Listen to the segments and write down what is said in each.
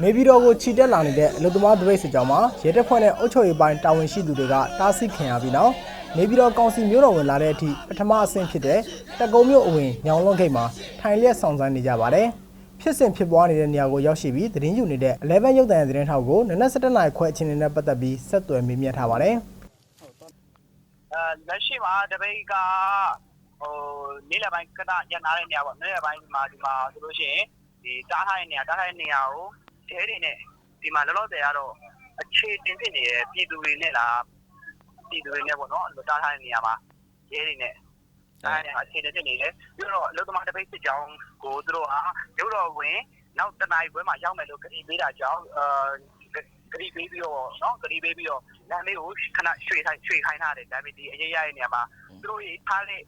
နေပြည်တော်ကိုခြိတက်လာနေတဲ့အလုသမားတပိတ်စစ်ကြောင်းမှာရဲတပ်ဖွဲ့နဲ့အုပ်ချုပ်ရေးပိုင်းတာဝန်ရှိသူတွေကတားဆီးခံရပြီးနောက်နေပြည်တော်ကောင်စီမျိုးတော်ဝင်လာတဲ့အထိပထမအဆင့်ဖြစ်တဲ့တက်ကုန်းမြို့အဝင်ညောင်လွန်ဂိတ်မှာထိုင်လျက်ဆောင်ဆိုင်နေကြပါတယ်။ဖြစ်စဉ်ဖြစ်ပွားနေတဲ့နေရာကိုရောက်ရှိပြီးသတင်းယူနေတဲ့11ရုပ်သံရဲ့သတင်းထောက်ကိုနနက်7:00နာရီခွဲအချိန်နဲ့ပတ်သက်ပြီးဆက်သွယ်မေးမြန်းထားပါတယ်။အဲလက်ရှိမှာတပိတ်ကဟိုနေ့လယ်ပိုင်းကတရနာတဲ့နေရာပေါ့နေ့လယ်ပိုင်းမှာဒီမှာဆိုလို့ရှိရင်ဒီတားထားတဲ့နေရာတားထားတဲ့နေရာကို ရဲတွေနဲ့ ဒီမှာလောလောဆယ်ကတော့ အခြေတင်ဖြစ်နေတဲ့ ပြည်သူတွေနဲ့လား၊ပြည်သူတွေနဲ့ တားထားတဲ့နေရာမှာ ရဲတွေနဲ့ အခြေတင်ဖြစ်နေတယ်။ပြီးတော့ အလုပ်သမားသပိတ်စစ်ကြောင်းကို သူတို့က မြို့တော်ဝန် နောက် ၁ နာရီခွဲမှာ ရောက်မယ်လို့ ကတိပေးတာကြောင့် ကတိပေးပြီးတော့ လမ်းဘေးကို ခဏရွှေ့ခိုင်းထားတယ်။ဒီအရေးရတဲ့နေရာမှာ သူတို့တွေ ထားတဲ့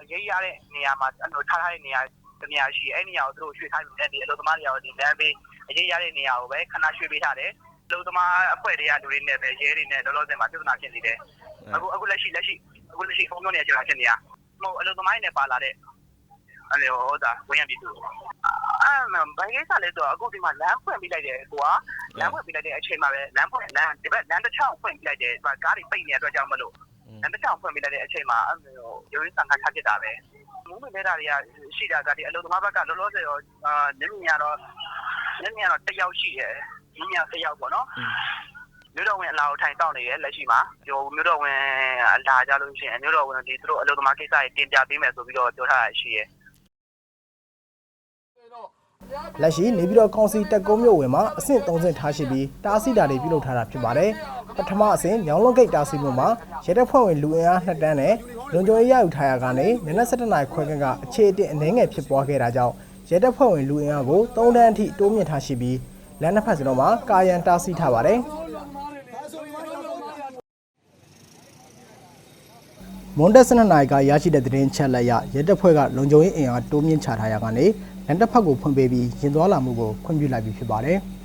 အရေးရတဲ့နေရာမှာ ထားတဲ့နေရာ တနေရာရှိအဲ့နေရာကိုသူတို့ရွှေ့ခိုင်းပြီးဒီအလုပ်သမားတွေရောဒီလမ်းပေးအရေးရတဲ့နေရာကိုပဲခဏရွှေ့ပေးထားတယ်အလုပ်သမားအဖွဲ့တွေကလူတွေနဲ့ပဲရဲတွေနဲ့လောလောဆယ်မှာပြဿနာဖြစ်နေတယ်အခုအခုလက်ရှိလက်ရှိအခုလက်ရှိဖုန်းပြောနေကြတာဖြစ်နေတာဟိုအလုပ်သမားတွေနဲ့ပါလာတဲ့အဲ့လိုဟောတာဝင်ရပြီသူအဲ့ဘယ်ကိစ္စလဲဆိုတော့အခုဒီမှာလမ်းဖွင့်ပြလိုက်တယ်ကိုကလမ်းဖွင့်ပြလိုက်တဲ့အချိန်မှာပဲလမ်းဖွင့်လမ်းဒီဘက်လမ်းတစ်ချောင်းဖွင့်ပြလိုက်တယ်ဟိုကားတွေပိတ်နေတဲ့အတွက်ကြောင့်မလို့ လမ်းတစ်ချောင်းဖွင့်ပြလိုက်တဲ့အချိန်မှာအဲ့လိုရုံးရင်းဆန်ခါချဖြစ်တာပဲမူးမနေတာတွေကရှိတာကဒီအလုံသမားဘက်ကလောလောဆယ်ရောအာနင်းမြင်ရတော့နင်းမြင်ရတော့တစ်ယောက်ရှိတယ်နင်းမြင်တစ်ယောက်ပေါ့နော်မြို့တော်ဝင်အလာကိုထိုင်တောက်နေရဲ့လက်ရှိမှာဟိုမြို့တော်ဝင်အလာကြလို့ရှိရင်မြို့တော်ဝင်ဒီသူတို့အလုံသမားကိစ္စတွေတင်ပြပေးမယ်ဆိုပြီးတော့ပြောထားတာရှိရဲ့လက်ရှိနေပြည်တော်ကောင်စီတက်ကုန်းမြို့ဝင်မှာအဆင့်3ဆင့်ထားရှိပြီးတားဆီးတာတွေပြုလုပ်ထားတာဖြစ်ပါတယ်။ ပထမအဆင့်ညောင်လွန်ဂိတ်တားဆီးမှုမှာရဲတပ်ဖွဲ့ဝင်လူအင်အား2တန်းနဲ့လုံခြုံရေးရယူထားရကနေနနက်7:00နာရီခွဲခန့်ကအခြေအတင်အနှဲငယ်ဖြစ်ပွားခဲ့တာကြောင့်ရဲတပ်ဖွဲ့ဝင်လူအင်အားကို3တန်းအထိတိုးမြင့်ထားရှိပြီးလမ်းတစ်ဖက်စလုံးမှာကာယံတားဆီးထားပါတယ်။မွန်တက်12နာရီကရရှိတဲ့သတင်းချက်လက်ရရဲတပ်ဖွဲ့ကလုံခြုံရေးအင်အားတိုးမြင့်ချထားရကနေလမ်းတစ်ဖက်ကိုဖွင့်ပေးပြီးရင်သွားလာမှုကိုခွင့်ပြုလိုက်ပြီးဖြစ်ပါတယ်။